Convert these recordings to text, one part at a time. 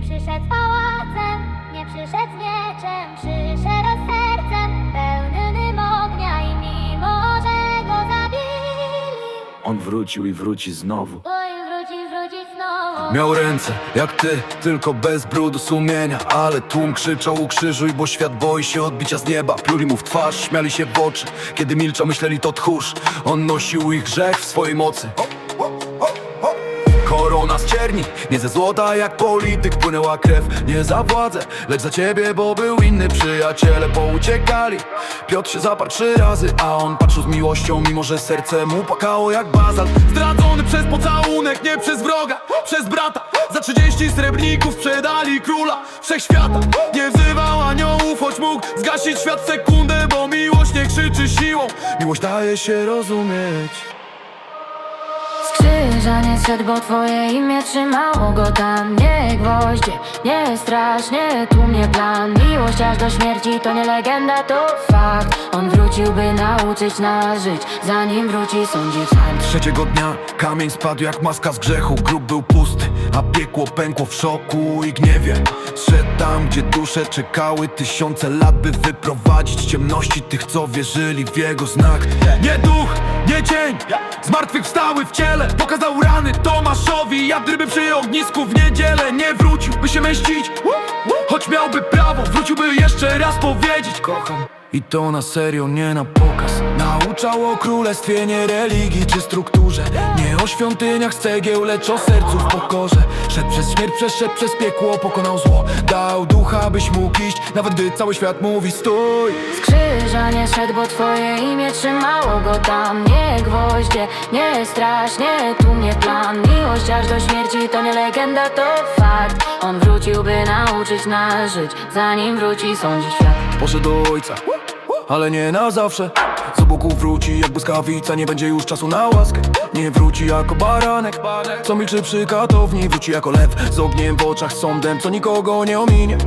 Nie przyszedł z pałacem, nie przyszedł z mieczem, przyszedł z sercem pełnym ognia i mimo, że go zabili, On wrócił i wróci znowu. Oj, wróci, wróci znowu. Miał ręce jak ty, tylko bez brudu sumienia. Ale tłum krzyczał ukrzyżuj, bo świat boi się odbicia z nieba. Pluli mu w twarz, śmiali się w oczy. Kiedy milczał, myśleli to tchórz. On nosił ich grzech w swojej mocy Korona z cierni, nie ze złota jak polityk Płynęła krew, nie za władzę, lecz za ciebie Bo był inny, przyjaciele pouciekali. Piotr się zaparł trzy razy, a on patrzył z miłością Mimo, że serce mu płakało jak bazalt. Zdradzony przez pocałunek, nie przez wroga, przez brata. Za 30 srebrników sprzedali króla wszechświata. Nie wzywał aniołów, choć mógł zgasić świat sekundę Bo miłość nie krzyczy siłą, miłość daje się rozumieć Z krzyża nie zszedł, bo twoje imię trzymało go tam. Nie gwoździe, nie strasznie, tu mnie plan. Miłość aż do śmierci to nie legenda, to fakt. On wrócił, by nauczyć nas żyć Zanim wróci, sądzi fakt Trzeciego dnia kamień spadł jak maska z grzechu. Grób był pusty, a piekło pękło w szoku i gniewie. Szedł tam, gdzie dusze czekały tysiące lat By wyprowadzić ciemności tych, co wierzyli w jego znak. Nie duch, cień, zmartwychwstały w ciele Pokazał rany Tomaszowi, jak ryby przy ognisku w niedzielę Nie wrócił, by się męścić. Choć miałby prawo, wróciłby jeszcze raz powiedzieć Kocham i to na serio, nie na pokaz. Nauczał o królestwie, nie religii czy strukturze. Nie o świątyniach z cegieł, lecz o sercu w pokorze. Szedł przez śmierć, przeszedł przez piekło, pokonał zło. Dał ducha, byś mógł iść, nawet gdy cały świat mówi stój! Z krzyża nie szedł, bo twoje imię trzymało go tam. Nie gwoździe, nie strasznie, tu mnie plan. Miłość aż do śmierci to nie legenda, to fakt. On wrócił, by nauczyć nas żyć Zanim wróci, sądzi świat. Poszedł do ojca, ale nie na zawsze. Z boku wróci jak błyskawica, nie będzie już czasu na łaskę. Nie wróci jako baranek, co milczy przy katowni Wróci jako lew. Z ogniem w oczach, sądem, co nikogo nie ominie.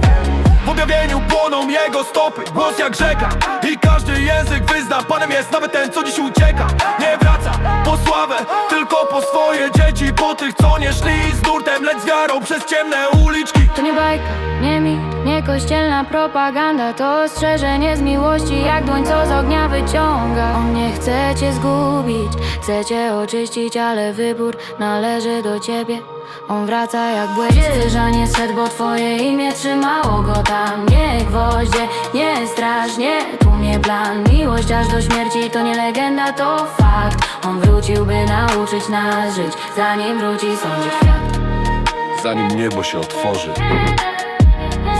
W objawieniu płoną jego stopy, głos jak rzeka. I każdy język wyzna, Panem jest nawet ten, co dziś ucieka. Nie wraca po sławę, tylko po swoje dzieci. Po tych, co nie szli z nurtem, lecz z wiarą przez ciemne uliczki. To nie bajka, nie mi, nie kościelna propaganda To ostrzeżenie z miłości, jak dłoń co z ognia wyciąga. On nie chce cię zgubić, chce cię oczyścić Ale wybór należy do ciebie. On wraca jak błysk że nie szedł, bo twoje imię trzymało go tam. Nie gwoździe, nie strasznie, tu mnie plan. Miłość aż do śmierci to nie legenda, to fakt. On wrócił, by nauczyć nas żyć Zanim wróci, sądzi świat zanim niebo się otworzy,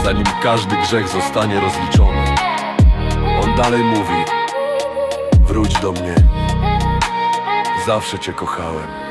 zanim każdy grzech zostanie rozliczony. On dalej mówi: Wróć do mnie, zawsze Cię kochałem.